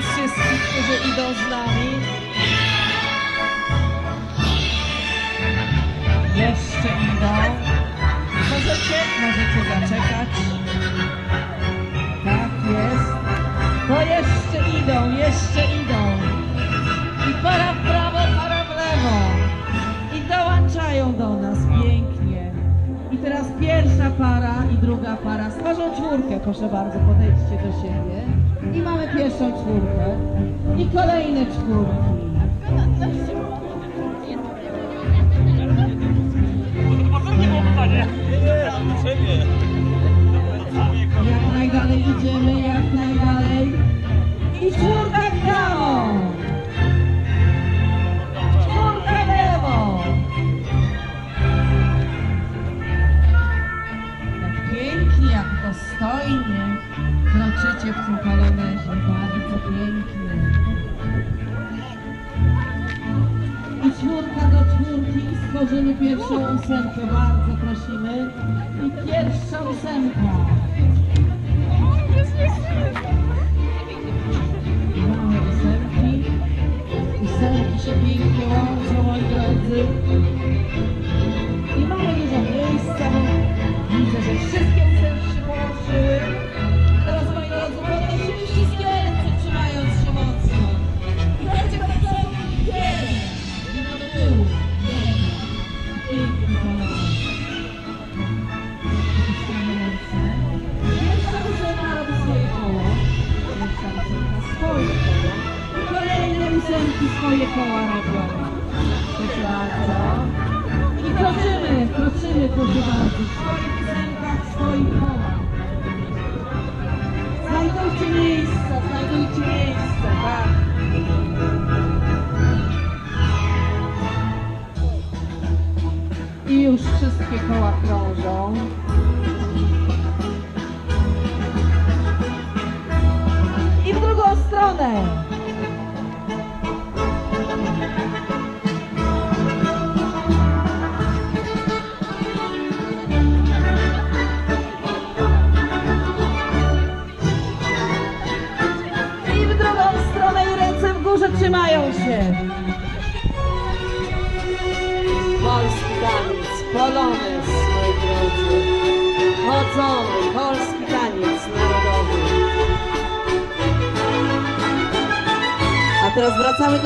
Wszystkich, którzy idą z nami. Jeszcze idą. Możecie, możecie zaczekać. Tak jest. To jeszcze idą, jeszcze idą. I para w prawo, para w lewo. I dołączają do nas pięknie. I teraz pierwsza para i druga para stworzą czwórkę. Proszę bardzo, podejdźcie do siebie. I mamy pierwszą czwórkę. I kolejne czwórki.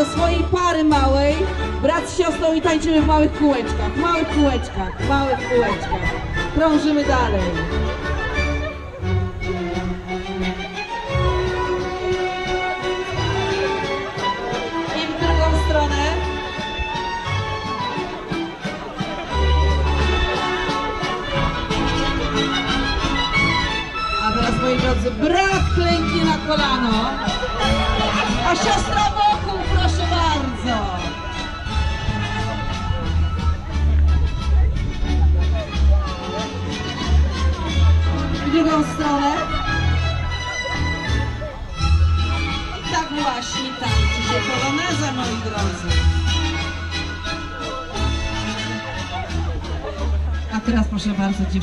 Do swojej pary małej. Brat z siostrą i tańczymy w małych kółeczkach, małych kółeczkach, małych kółeczkach. Krążymy dalej.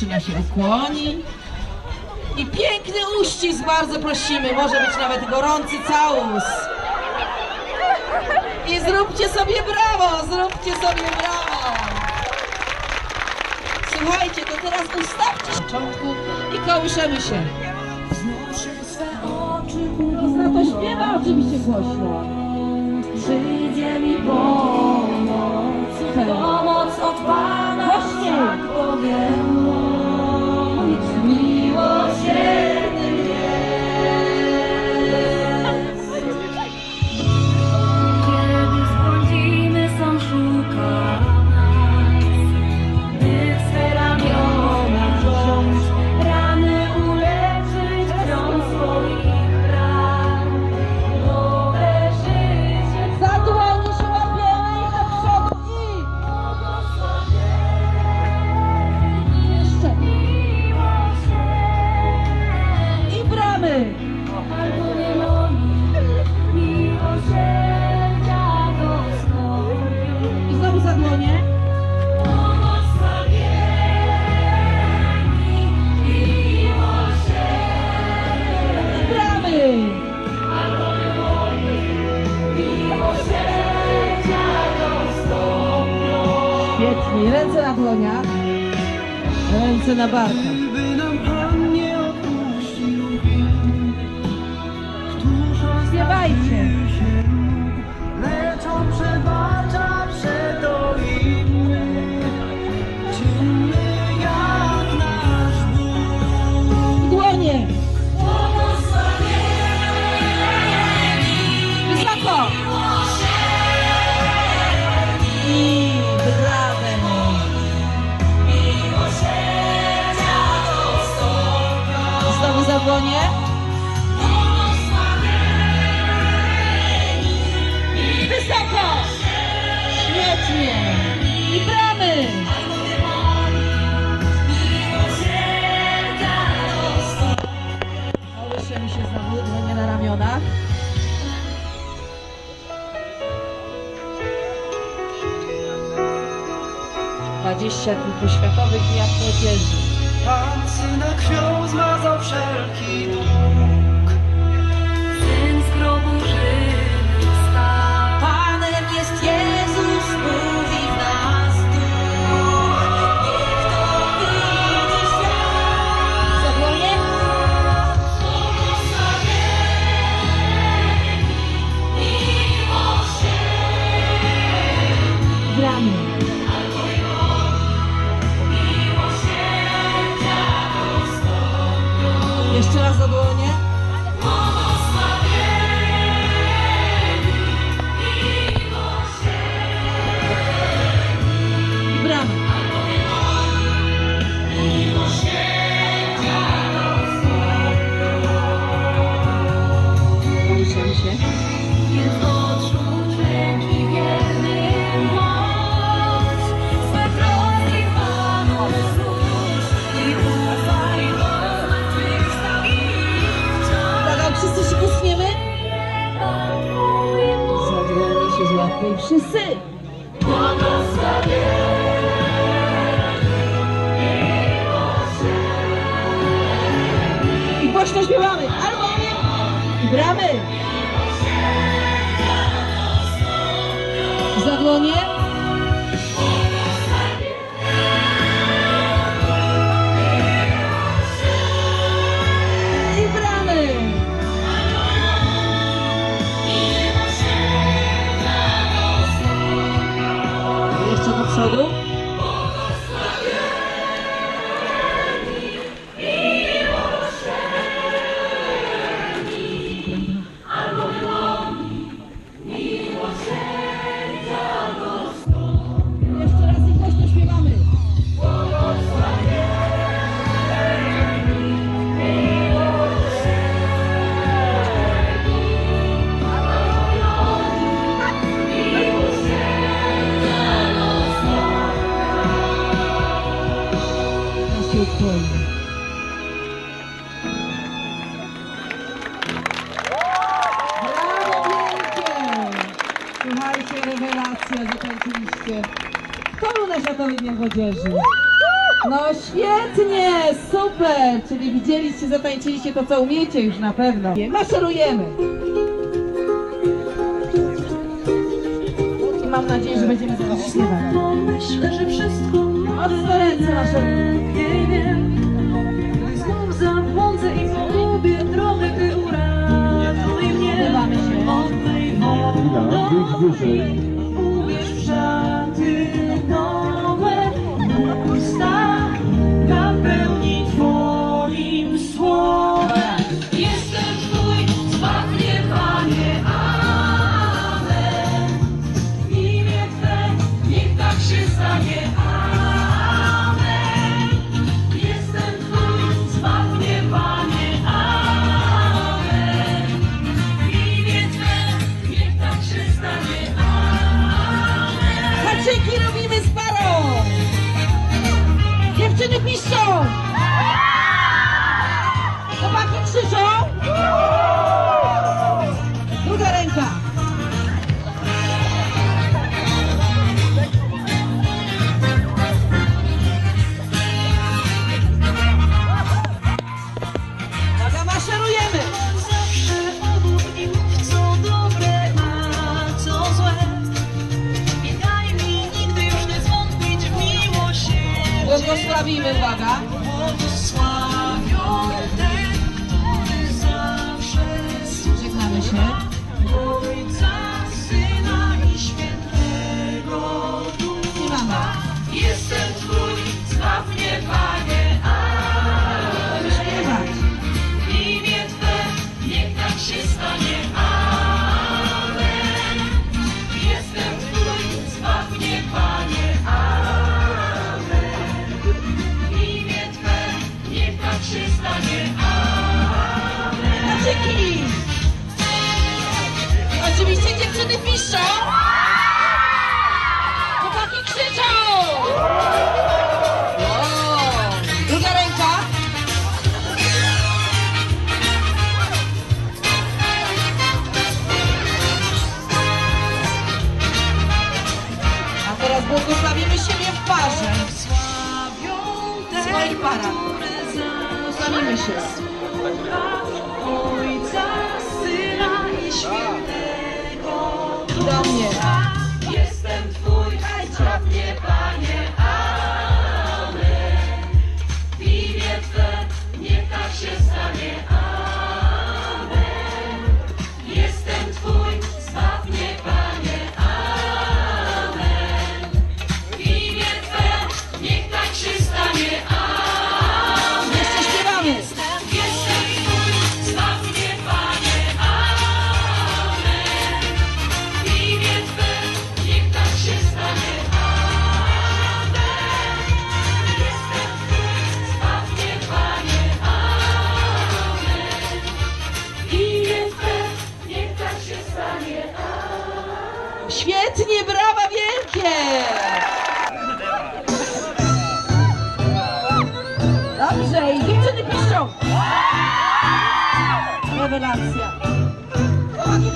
Dziewczyna się ukłoni. I piękny uścisk, bardzo prosimy. Może być nawet gorący całus. I zróbcie sobie brawo, zróbcie sobie brawo. Słuchajcie, to teraz ustawcie się początku i kołyszemy się. Zna to śpiewa oczywiście głośno. Przyjdzie mi pomoc, pomoc od Pana, tak powiem. barca She. wreszcie zatańczyliście to, co umiecie już na pewno. Maszerujemy! I mam nadzieję, że będziemy zaraz śpiewać. Myślę, że wszystko Mocno ręce maszerujemy. Nie znów i mnie. Sama. Yes, sir. Sunny Mishes. Tak! Dobrze, i dziewczyny piszą. Rewelacja.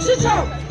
Krzyczą.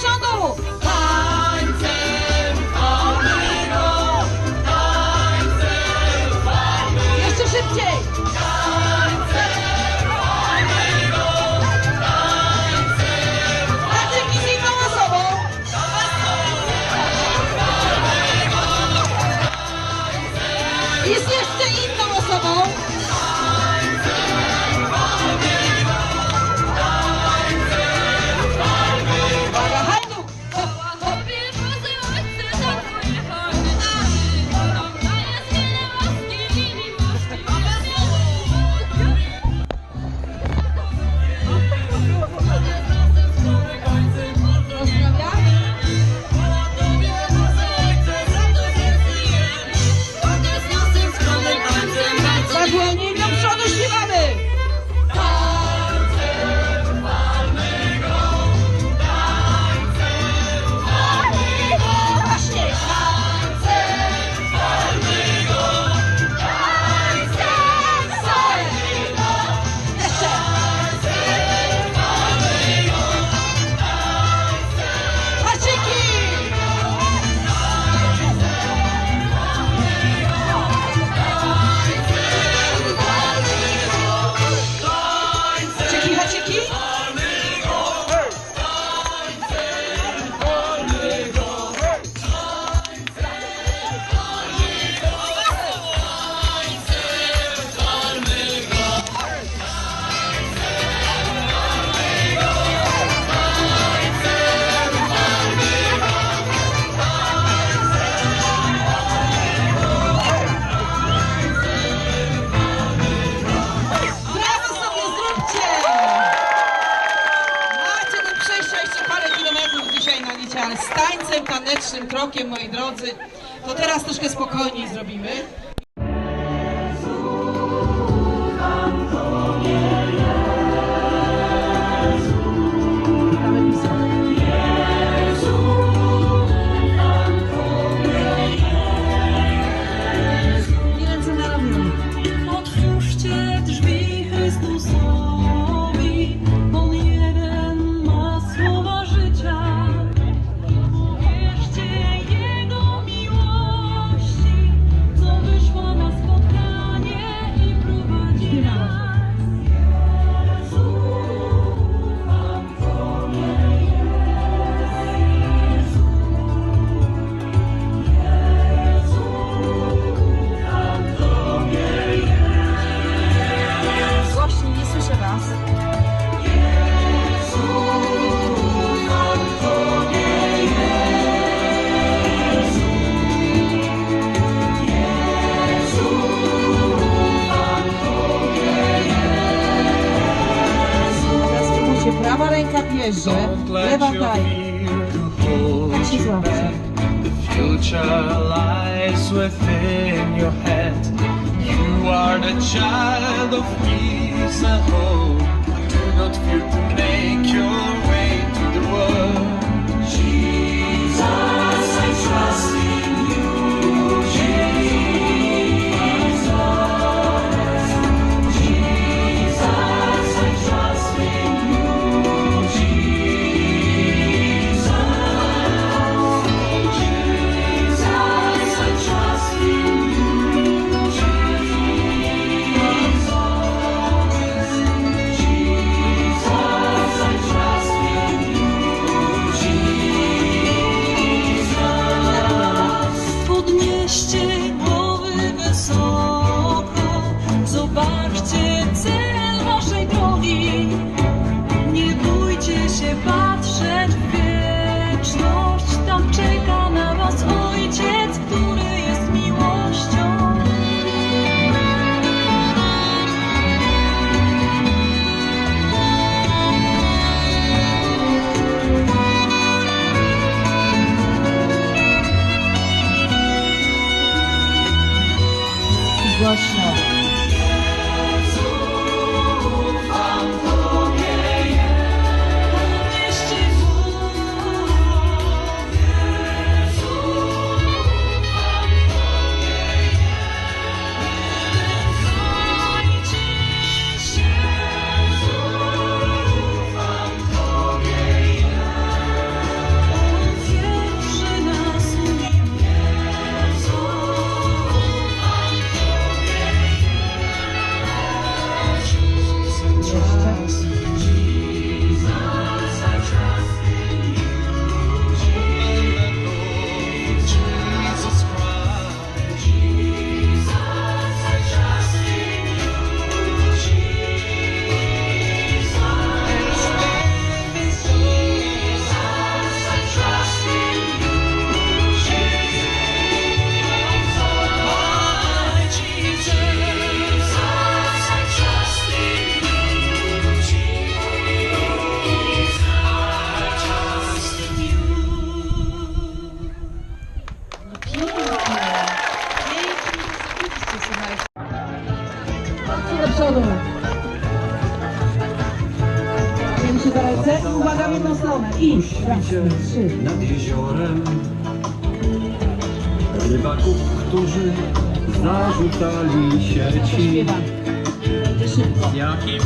Shango. The future lies within your head. You are the child of peace and hope. Do not fear to make your świcie nad jeziorem rybaków, którzy zarzucali sieci. Z jakim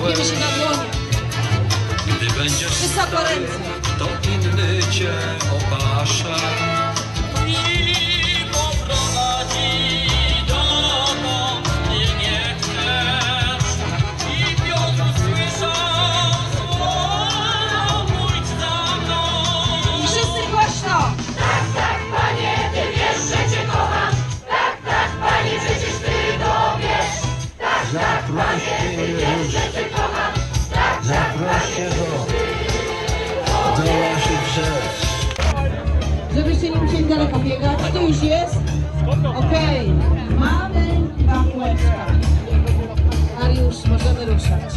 Padniemy się na dłonie. Gdy będziesz Wysoko stary, to inny cię opasze. I poprowadzi nie chcesz. I pójdź za mną. Wszyscy! Tak, tak, panie, ty wiesz, że cię kocham. Tak, tak, panie, przecież ty to wiesz. Tak, tak, panie, ty wiesz, że musieli daleko biegać. Już jest. Okej. Okay. Mamy dwa kółeczka. Mariusz, możemy ruszać.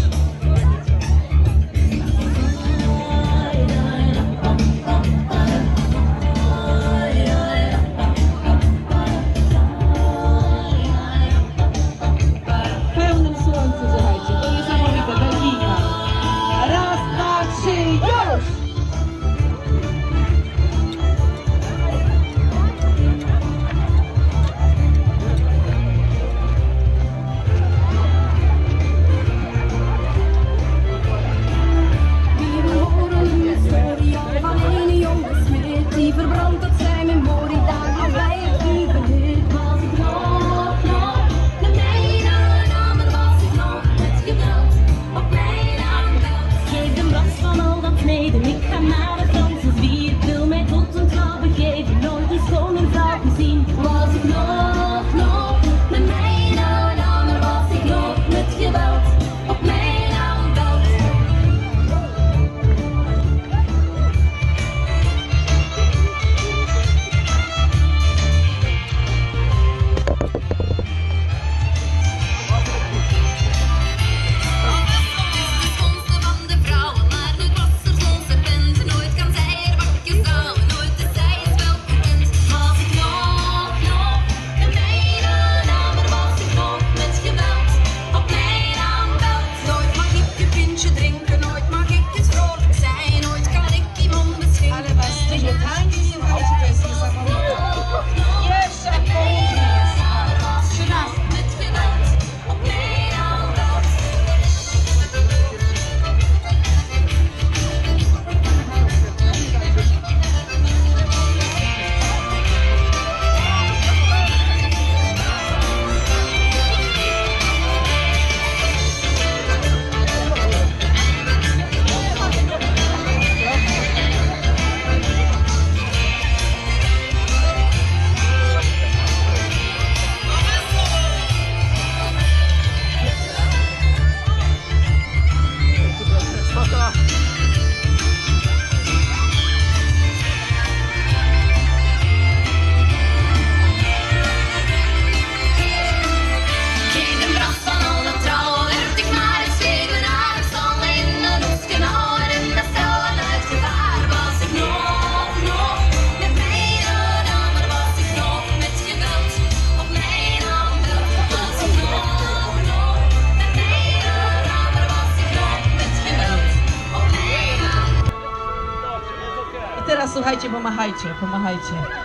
રમાય છે.